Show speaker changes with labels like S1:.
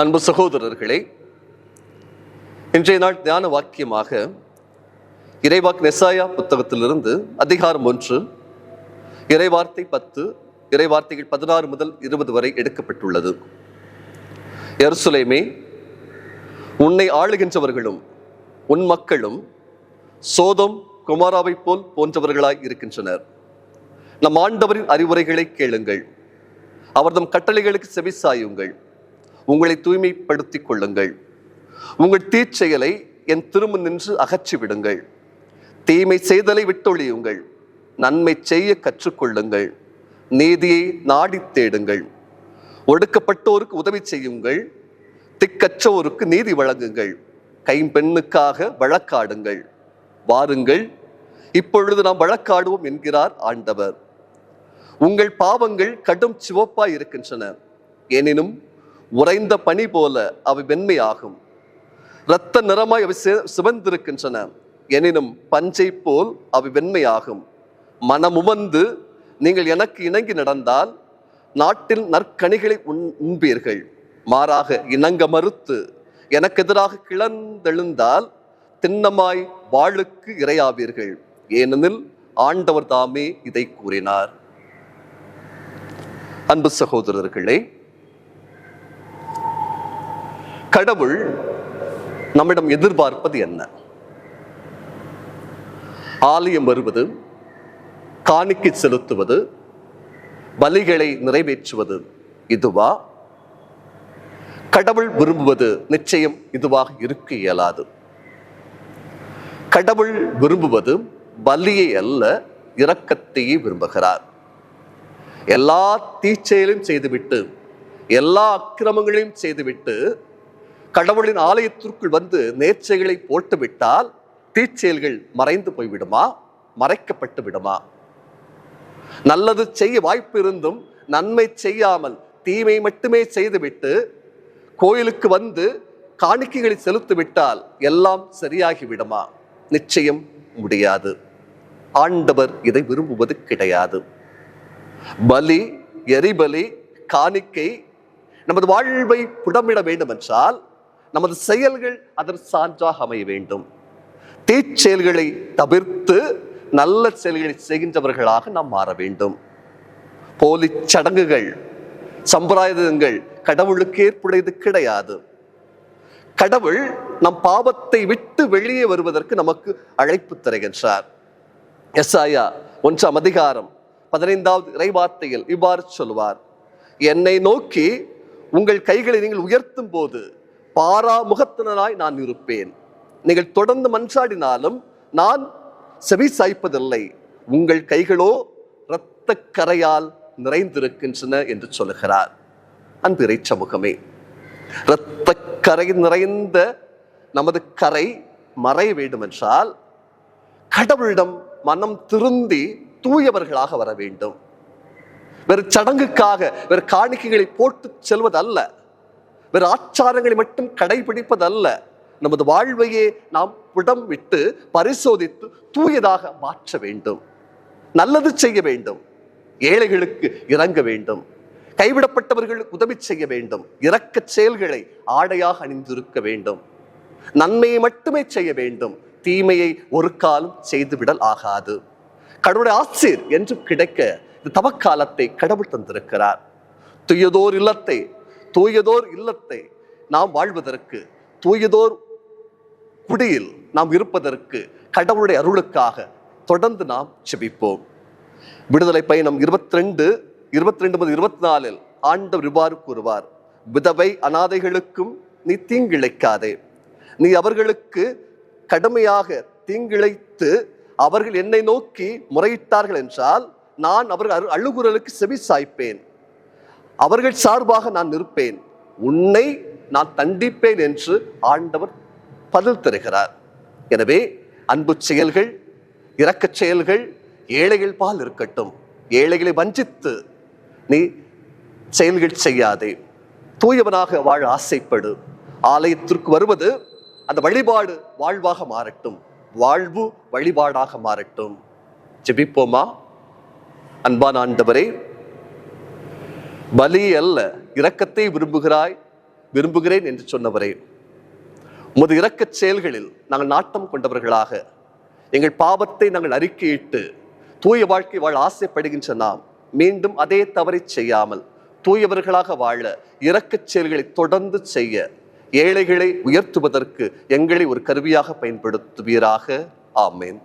S1: அன்பு சகோதரர்களே இன்றைய நாள் தியான வாக்கியமாக இறைவாக் நெசாயா புத்தகத்திலிருந்து அதிகாரம் ஒன்று இறைவார்த்தை பத்து இறைவார்த்தைகள் பதினாறு முதல் இருபது வரை எடுக்கப்பட்டுள்ளது. எருசலேமே உன்னை ஆளுகின்றவர்களும் உன் மக்களும் சோதம் குமாராவைப் போல் போன்றவர்களாய் இருக்கின்றனர். நம் ஆண்டவரின் அறிவுரைகளை கேளுங்கள். அவர்தம் கட்டளைகளுக்கு செவிசாயுங்கள் உங்களை தூய்மைப்படுத்திக் கொள்ளுங்கள். உங்கள் தீச்செயலை என் திரும்ப நின்று அகற்றி விடுங்கள் தீமை செய்தலை விட்டொழியுங்கள். நன்மை செய்ய கற்றுக்கொள்ளுங்கள். நீதியை நாடித் தேடுங்கள். ஒடுக்கப்பட்டோருக்கு உதவி செய்யுங்கள். திக்கற்றோருக்கு நீதி வழங்குங்கள். கைம்பெண்ணுக்காக வழக்காடுங்கள். வாருங்கள். இப்பொழுது நாம் வழக்காடுவோம் என்கிறார் ஆண்டவர். உங்கள் பாவங்கள் கடும் சிவப்பாய் இருக்கின்றன. எனினும் உறைந்த பனி போல அவை வெண்மையாகும். இரத்த நிறமாய் அவை சிவந்திருக்கின்றன. எனினும் பஞ்சை போல் அவை வெண்மையாகும். மனமுவந்து நீங்கள் எனக்கு இணங்கி நடந்தால் நாட்டில் நற்கனிகளை உண் உண்பீர்கள். மாறாக இணங்க மறுத்து எனக்கு எதிராக கிளந்தெழுந்தால் திண்ணமாய் வாளுக்கு இரையாவீர்கள். ஏனெனில் ஆண்டவர் தாமே இதை கூறினார். அன்பு சகோதரர்களே கடவுள் நம்மிடம் எதிர்பார்ப்பது என்ன? ஆலயம் வருவது காணிக்கை செலுத்துவது பலிகளை நிறைவேற்றுவது இதுவா? கடவுள் விரும்புவது நிச்சயம் இதுவாக இருக்க இயலாது. கடவுள் விரும்புவது பலியை அல்ல இரக்கத்தையே விரும்புகிறார். எல்லா தீச்செயலையும் செய்துவிட்டு எல்லா அக்கிரமங்களையும் செய்துவிட்டு கடவுளின் ஆலயத்திற்குள் வந்து நேர்ச்சைகளை போட்டுவிட்டால் தீச்செயல்கள் மறைந்து போய்விடுமா? மறைக்கப்பட்டு விடுமா? நல்லது செய்ய வாய்ப்பு இருந்தும் நன்மை செய்யாமல் தீமை மட்டுமே செய்துவிட்டு கோயிலுக்கு வந்து காணிக்கைகளை செலுத்துவிட்டால் எல்லாம் சரியாகி விடுமா? நிச்சயம் முடியாது. ஆண்டவர் இதை விரும்புவது கிடையாது. பலி எரிபலி காணிக்கை நமது வாழ்வை புடமிட வேண்டும் என்றால் நமது செயல்கள் அதன் சான்றாக அமைய வேண்டும். தீச்செயல்களை தவிர்த்து நல்ல செயல்களை செய்கின்றவர்களாக நாம் மாற வேண்டும். போலி சடங்குகள் சம்பிரதாயங்கள் கடவுளுக்கு ஏற்புடையது கிடையாது. கடவுள் நம் பாவத்தை விட்டு வெளியே வருவதற்கு நமக்கு அழைப்பு தருகின்றார். எஸ்ஐயா ஒன்றாம் அதிகாரம் பதினைந்தாவது இறைவார்த்தையில் இவ்வாறு சொல்வார் என்னை நோக்கி உங்கள் கைகளை நீங்கள் உயர்த்தும் போது பாராமுகத்தினராய் நான் இருப்பேன். நீங்கள் தொடர்ந்து மன்றாடினாலும் நான் செவி சாய்ப்பதில்லை உங்கள் கைகளோ இரத்த கரையால் நிறைந்திருக்கின்றன என்று சொல்லுகிறார். அன்பிறை சமூகமே இரத்த கரை நிறைந்த நமது கரை மறைய வேண்டும் என்றால் கடவுளிடம் மனம் திருந்தி தூயவர்களாக வர வேண்டும். வேறு சடங்குக்காக வேறு காணிக்கைகளை போட்டு செல்வதல்ல. வேறு ஆச்சாரங்களை மட்டும் கடைபிடிப்பதல்ல. நமது வாழ்வையே நாம் புடம் விட்டு பரிசோதித்து தூயதாக மாற்ற வேண்டும். நல்லது செய்ய வேண்டும். ஏழைகளுக்கு இறங்க வேண்டும். கைவிடப்பட்டவர்களுக்கு உதவி செய்ய வேண்டும். இறக்க செயல்களை ஆடையாக அணிந்திருக்க வேண்டும். நன்மையை மட்டுமே செய்ய வேண்டும். தீமையை ஒரு காலம் செய்துவிடல் ஆகாது. கடவுளுடைய ஆசிர் என்று கிடைக்க இந்த தவக்காலத்தை கடவுள் தந்திருக்கிறார். துயதோர் இல்லத்தை தூயதோர் இல்லத்தை நாம் வாழ்வதற்கு தூயதோர் குடியில் நாம் இருப்பதற்கு கடவுளுடைய அருளுக்காக தொடர்ந்து நாம் செபிப்போம் விடுதலை பயணம் இருபத்தி ரெண்டு இருபத்தி ரெண்டு முதல் இருபத்தி நாலில் ஆண்டவர் இவ்வாறு கூறுவார். விதவை அனாதைகளுக்கும் நீ தீங்கிழைக்காதே. நீ அவர்களுக்கு கடுமையாக தீங்கிழைத்து அவர்கள் என்னை நோக்கி முறையிட்டார்கள் என்றால் நான் அவர்கள் அழுகுறலுக்கு அழுகுரலுக்கு செவி சாய்ப்பேன். அவர்கள் சார்பாக நான் நிற்பேன். உன்னை நான் தண்டிப்பேன் என்று ஆண்டவர் பதில் தருகிறார். எனவே அன்பு செயல்கள் இரக்கச் செயல்கள் ஏழைகள் பால் இருக்கட்டும். ஏழைகளை வஞ்சித்து நீ செயல்கள் செய்யாதே. தூயவனாக வாழ ஆசைப்படு. ஆலயத்திற்கு வருவது அந்த வழிபாடு வாழ்வாக மாறட்டும். வாழ்வு வழிபாடாக மாறட்டும். ஜெபிப்போமா? அன்பான ஆண்டவரே பலி அல்ல இரக்கத்தை விரும்புகிறாய் விரும்புகிறேன் என்று சொன்னவரே. உமது இரக்கச் செயல்களில் நாங்கள் நாட்டம் கொண்டவர்களாக எங்கள் பாவத்தை நாங்கள் அறிக்கையிட்டு தூய வாழ்க்கை வாழ ஆசைப்படுகின்ற நாம் மீண்டும் அதே தவறை செய்யாமல் தூயவர்களாக வாழ இரக்கச் செயல்களை தொடர்ந்து செய்ய ஏழைகளை உயர்த்துவதற்கு எங்களை ஒரு கருவியாக பயன்படுத்துவீராக. ஆமேன்.